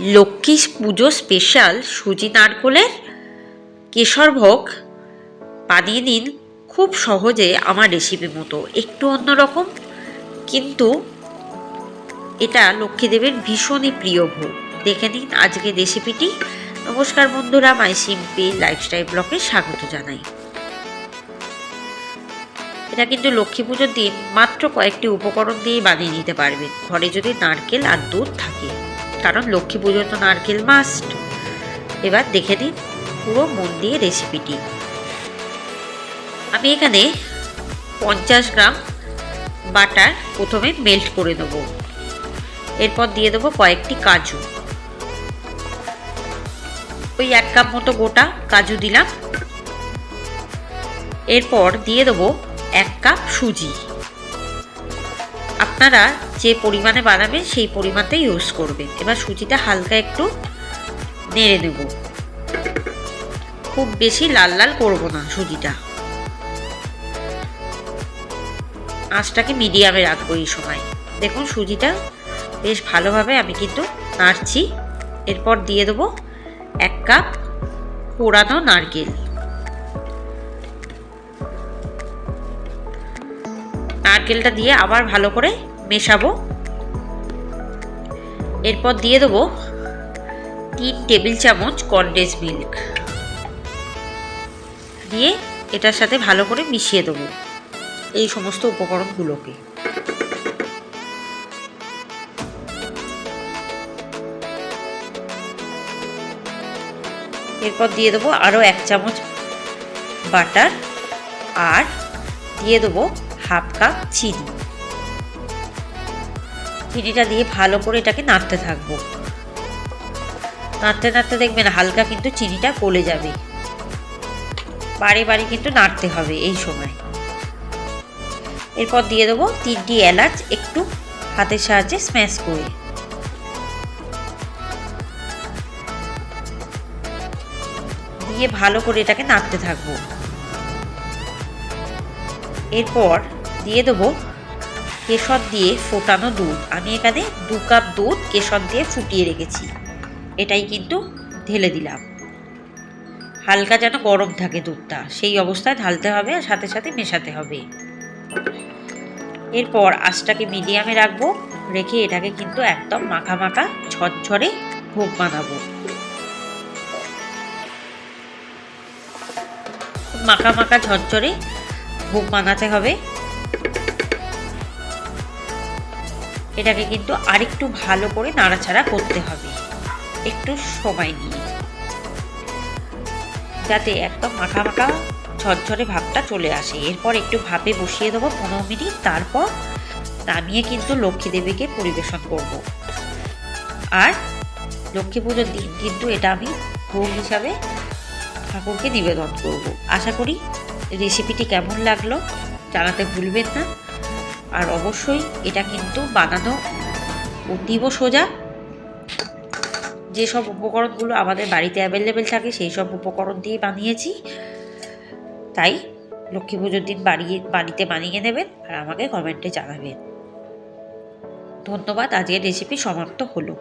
লক্ষ্মী পুজো special সুজি নারকোলের কেশর ভোগ বানিয়ে নিন খুব সহজে আমার রেসিপি মতো। একটু অন্যরকম কিন্তু এটা লক্ষ্মীদেবের ভীষণই প্রিয় ভোগ। দেখে নিন আজকে রেসিপিটি নমস্কার বন্ধুরা মাই সিম্পি লাইফস্টাইল ব্লকে স্বাগত জানাই। এটা কিন্তু লক্ষ্মী পুজোর দিন মাত্র কয়েকটি উপকরণ দিয়েই বানিয়ে নিতে পারবেন। ঘরে যদি নারকেল আর দুধ থাকে। কারণ লক্ষ্মী পুজো তো নারকেল মাস্ট এবার দেখে নিন পুরো মন দিয়ে রেসিপিটি আমি এখানে পঞ্চাশ গ্রাম বাটার প্রথমে মেল্ট করে দেবো এরপর দিয়ে দেবো কয়েকটি কাজু। ওই এক কাপ মতো গোটা কাজু দিলাম। এরপর দিয়ে দেবো এক কাপ সুজি। আপনারা যে পরিমাণে বানাবেন সেই পরিমাণটা ইউজ করবেন। এবার সুজিটা হালকা একটু নেড়ে নেব। খুব বেশি লাল লাল করব না সুজিটা। আঁচটাকে মিডিয়ামে রাখব এই সময়। দেখুন সুজিটা বেশ ভালোভাবে আমি কিন্তু নাড়ছি। এরপর দিয়ে দেবো এক কাপ পোড়ানো নারকেল। নারকেলটা দিয়ে আবার ভালো করে মেশাবো। এরপর দিয়ে দেবো তিন টেবিল চামচ কনডেন্স মিল্ক। দিয়ে এটার সাথে ভালো করে মিশিয়ে দেবো এই সমস্ত উপকরণগুলোকে। এরপর দিয়ে দেবো আরও এক চামচ বাটার আর দিয়ে দেবো হাফ কাপ চিনি। চিনিটা দিয়ে ভালো করে এটাকে নাড়তে থাকব। নাড়তে নাড়তে দেখবেন হালকা কিন্তু চিনিটা গলে যাবে। বারে বারে কিন্তু নাড়তে হবে এই সময়। এরপর দিয়ে দেবো তিনটি এলাচ একটু হাতের সাহায্যে স্ম্যাশ করে। দিয়ে ভালো করে এটাকে নাড়তে থাকব। এরপর দিয়ে দেবো কেশর দিয়ে ফোটানো দুধ। আমি এখানে দু কাপ দুধ কেশর দিয়ে ফুটিয়ে রেখেছি। এটাই কিন্তু ঢেলে দিলাম। হালকা যেন গরম থাকে দুধটা। সেই অবস্থায় ঢালতে হবে আর সাথে সাথে মেশাতে হবে। এরপর আঁচটাকে মিডিয়ামে রাখব। রেখে এটাকে কিন্তু একদম মাখা মাখা ঝরঝরে ভোগ বানাবো। মাখা মাখা ঝরঝরে ভোগ বানাতে হবে। এটাকে কিন্তু আরেকটু ভালো করে নাড়াচাড়া করতে হবে। একটু সময় নিয়ে। যাতে একদম মাখা মাখা ঝরঝরে ভাবটা চলে আসে। এরপর একটু ভাপে বসিয়ে দেবো পনেরো মিনিট। তারপর নামিয়ে কিন্তু লক্ষ্মী দেবীকে পরিবেশন করব। আর লক্ষ্মী পুজোর দিন কিন্তু এটা আমি ভোগ হিসাবে ঠাকুরকে নিবেদন করব। আশা করি রেসিপিটি কেমন লাগল জানাতে ভুলবেন না। আর অবশ্যই এটা কিন্তু বানানো অতীব সোজা। যেসব উপকরণগুলো আমাদের বাড়িতে অ্যাভেলেবেল থাকে সেই সব উপকরণ দিয়ে বানিয়েছি। তাই লক্ষ্মী পুজোর দিন বাড়িয়ে, বাড়িতে বানিয়ে নেবেন আর আমাকে কমেন্টে জানাবেন। ধন্যবাদ, আজকের রেসিপি সমাপ্ত হলো।